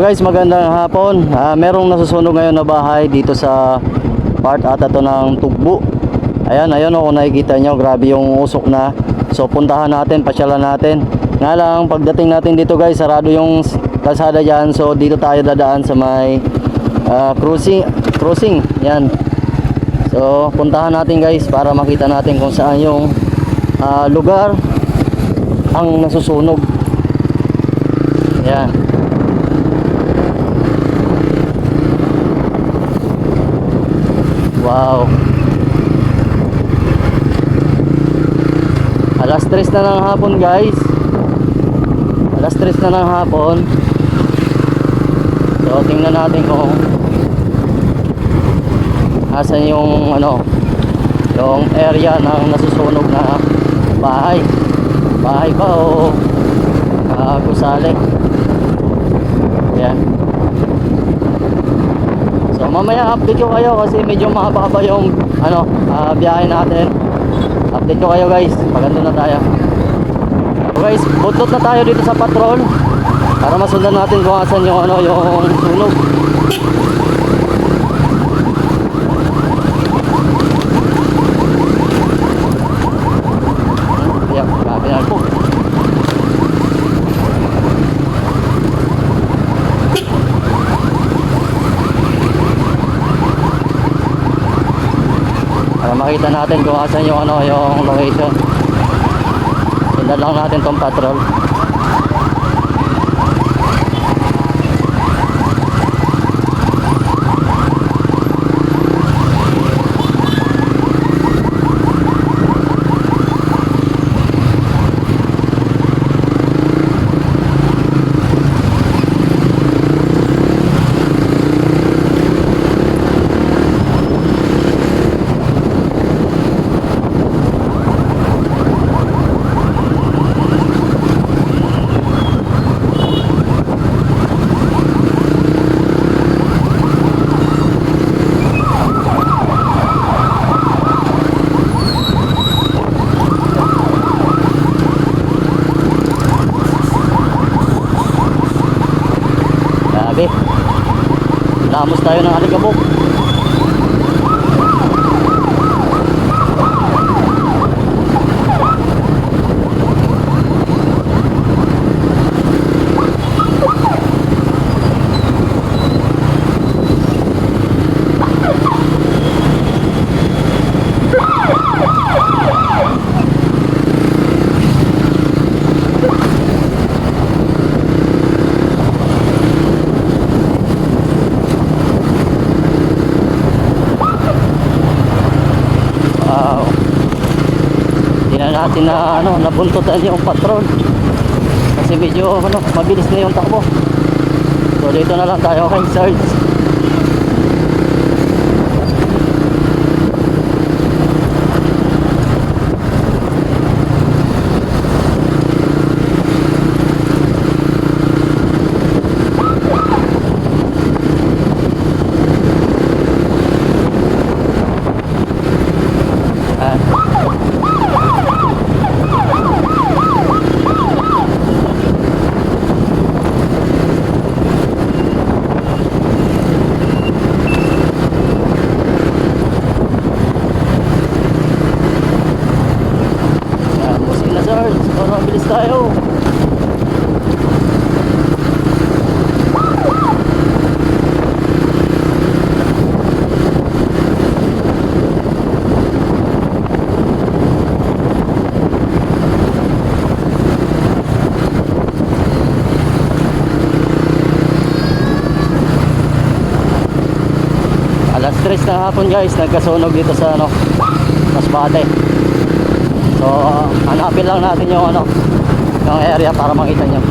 Guys, magandang hapon. Ah, merong nasusunog ngayon na bahay dito sa part ata to ng Tugbo. Ayan, ayun oh, nakikita nyo, grabe yung usok na. So puntahan natin, pasyalan natin. Nga lang, pagdating natin dito guys, sarado yung kalsada dyan. So dito tayo dadaan sa may ah, cruising. Cruising, yan. So puntahan natin guys para makita natin kung saan yung ah, lugar ang nasusunog. Yan. Wow. Alas 3 na ng hapon, guys. Alas 3 na ng hapon. So, tingnan natin kung asan yung ano, yung area ng nasusunog na bahay. Bahay ba o uh, gusali? Yan. So mamaya update ko kayo kasi medyo mahaba-haba yung ano, ah, biyahe natin. Update ko kayo guys, pag andun na tayo. So guys, butot na tayo dito sa patrol para masundan natin kung asan yung ano, yung sunog. Yeah, grabe na po. para makita natin kung asan yung ano yung location. Sundan lang natin tong patrol grabe lamos tayo ng alikabok natin na ano nabuntotan yung patrol kasi medyo ano mabilis na yung takbo. So dito na lang tayo kay Sarge Ah. Ah, Pusing na sir, para mabilis tayo. Alas 3 na hapon guys, nagkasunog dito sa ano, Masbate. So, hanapin lang natin yung ano, yung area para makita nyo.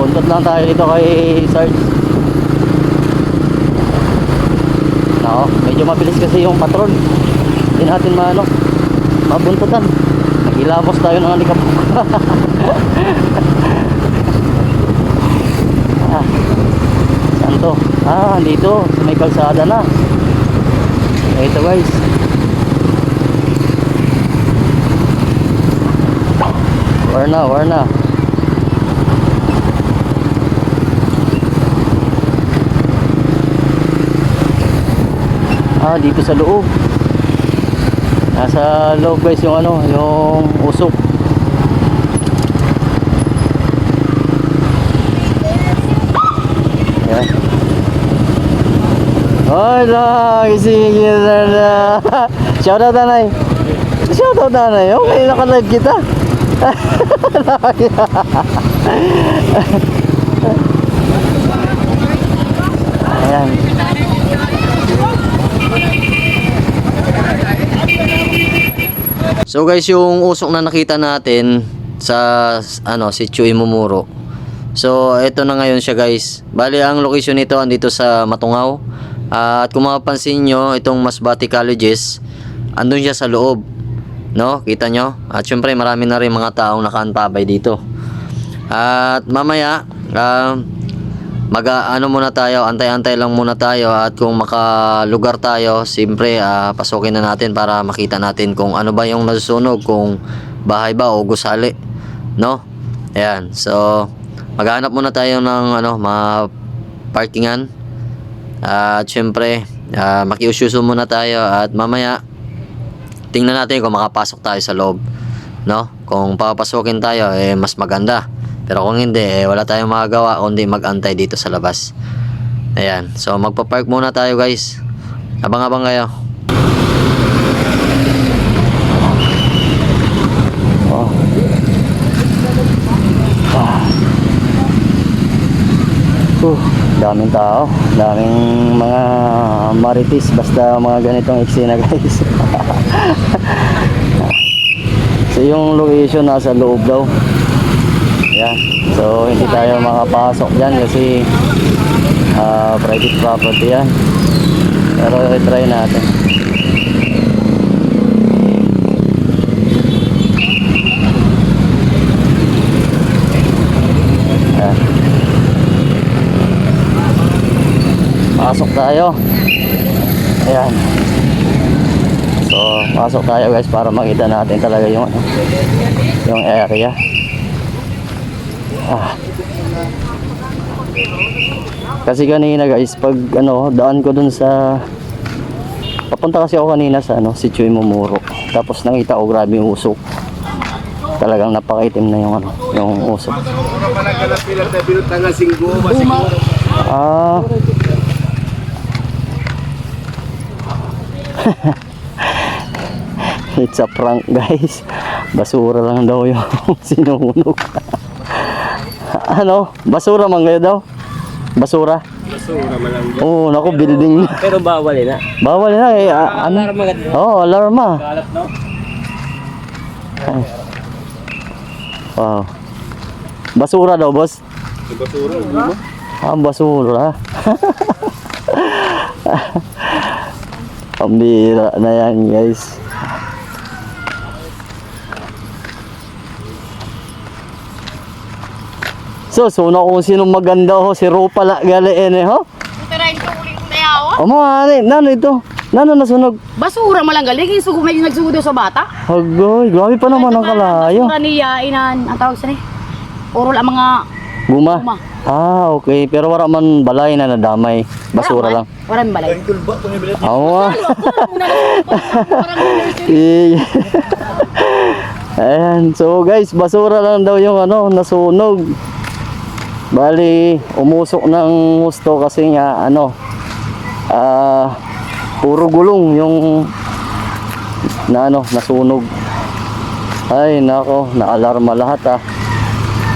Buntot lang tayo dito kay Sarge. Nako, medyo mabilis kasi yung patrol. Hindi natin maano, mabuntutan. Nag-ilamos tayo ng alikap. ah, to. Ah dito may kalsada na. Ito guys. War na war na. Ah dito sa loob. Nasa loob guys yung ano yung usok. Lang, sige na na. Shout out nanay. Shout out nanay. Okay, nakalive kita. Ayan. So guys, yung usok na nakita natin sa ano si Chuy Mumuro. So ito na ngayon siya guys. Bali ang location nito andito sa Matungaw. Ah, at kung mapapansin nyo, itong Masbate Colleges, andun siya sa loob. No? Kita nyo? At syempre marami na rin mga taong nakaantabay dito. At mamaya, ah, mag ano muna tayo, antay-antay lang muna tayo at kung makalugar tayo, siyempre ah, pasukin na natin para makita natin kung ano ba yung nasusunog, kung bahay ba o gusali, no? Ayan. So, maghanap muna tayo ng ano, mga parkingan. At syempre, ah, makiusyuso muna tayo at mamaya tingnan natin kung makapasok tayo sa loob, no? Kung papasukin tayo eh mas maganda. Pero kung hindi, eh, wala tayong magagawa kundi mag-antay dito sa labas. Ayan. So, magpa-park muna tayo guys. Abang-abang kayo. Oh. Ah. Uh, daming tao. Daming mga maritis. Basta mga ganitong eksena guys. so, yung location nasa loob daw. Yan. So, hindi tayo makapasok dyan kasi ah, private property yan. Pero try natin. Pasok tayo. Ayan. So, pasok tayo guys para makita natin talaga yung ano, yung area. Ah. Kasi kanina guys, pag ano, daan ko dun sa Papunta kasi ako kanina sa ano, si Chuy Mumuro. Tapos nakita ko grabe yung usok. Talagang napakaitim na yung ano, yung usok. Ah. It's a prank guys. Basura lang daw yung sinunog. ano? Basura man kayo daw? Basura? Basura man lang. Oo, naku, building. Pero bawal na. Bawal na eh. ah, ano? Alarm agad. Oo, oh, alarma. Kalat no? Wow. Basura daw, boss. Basura. Mo? Ah, basura. Pambira na yan, guys. So, suna kung sino maganda ho, si Rupa la gali ene ho. Tirahin ko ko na yawa. Amo ani, nano ito? Nano nasunog? Basura malanggal. Lagi sugo may nagsugo daw sa bata. Hagoy, grabe pa naman ang kalayo. Basura niya inan. Ang tawag sa ni. Puro lang mga Guma. Guma. Ah, okay. Pero wala man balay na nadamay. Basura lang. Waran balay. Awa. Eh. Ayan. So guys, basura lang daw yung ano, nasunog. Bali, umusok ng gusto kasi nga ano, ah, puro gulong yung na ano, nasunog. Ay, nako, naalarma lahat ah.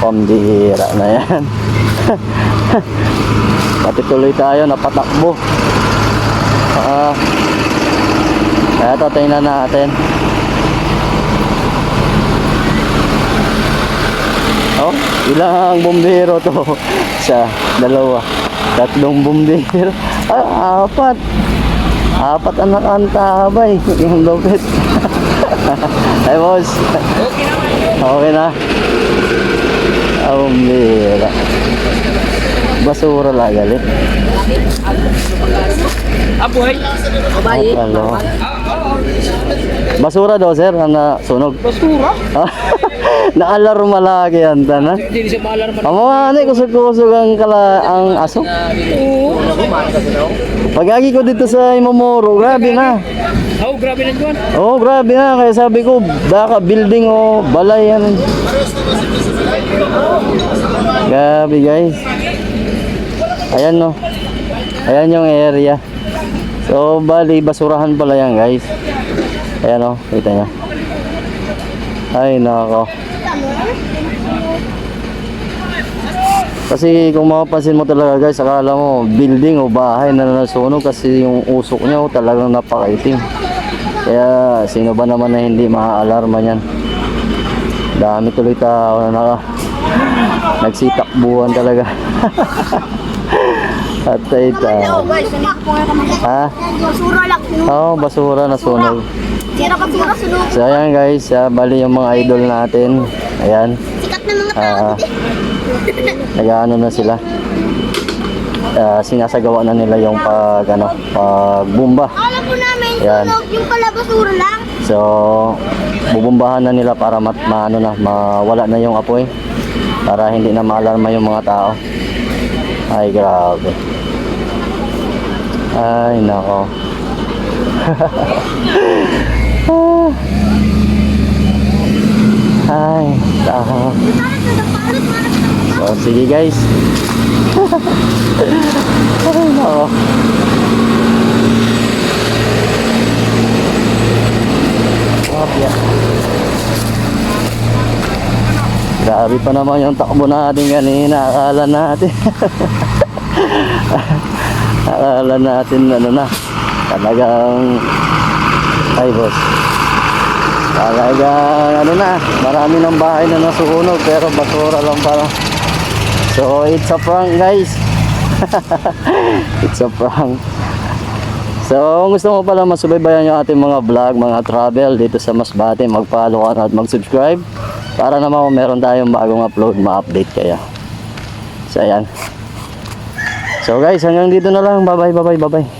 Pambihira na yan. Pati tuloy tayo, napatakbo. Ah, kaya ito, tingnan natin. Oh, ilang bombero to? Isa, dalawa, tatlong bombero. Ah, apat. Apat ang nakantabay. Yung lupit. Ay, boss. Okay na. Ah, bombera. Basura lang galit. Apoy. Babae. Hello. Basura daw, sir, ang nasunog. Basura? Ah, Naalarma lagi yan tanan. Hindi siya maalarma. Amo ano kusog-kusog ang kala ang aso. Oo. Pag agi ko dito sa Imamoro, grabe na. Oh, grabe na doon. Oh, grabe na. Kaya sabi ko, baka building o balay yan. Grabe guys. Ayan no. Ayan yung area. So, bali, basurahan pala yan guys. Ayan o, kita nyo. Ay, nako. Kasi kung mapapansin mo talaga guys, akala mo building o bahay na nasunog kasi yung usok niya oh, talagang napakaitim. Kaya sino ba naman na hindi maaalarma niyan? Dami tuloy tao na naka, nagsitakbuhan talaga. Tao. nga kami. Ha? Basura lang. Oo, oh, basura na sunog. Sira basura, sunog. So ayan guys, ah, bali yung mga idol natin. Ayan. Sikat na mga Ah, nag-ano na sila. Ah, sinasagawa na nila yung pag ano, pag bumba. Alam po namin, sunog yung pala basura lang. So, bubumbahan na nila para mat, maano na, mawala na yung apoy. Para hindi na maalarma yung mga tao. Ay, grabe. Ay, nako. Ay, tao. So, sige guys. Ay, nako. Grabe ah. Grabe pa naman yung takbo natin kanina. Akala natin. Akala natin ano na. Talagang ay boss. Talagang ano na. Marami ng bahay na nasunog pero basura lang pala. So it's a prank guys. it's a prank. So, kung gusto mo pala masubaybayan yung ating mga vlog, mga travel dito sa Masbate, mag-follow ka at mag-subscribe para naman meron tayong bagong upload, ma-update kaya. So, ayan. So, guys, hanggang dito na lang. Bye-bye, bye-bye, bye-bye.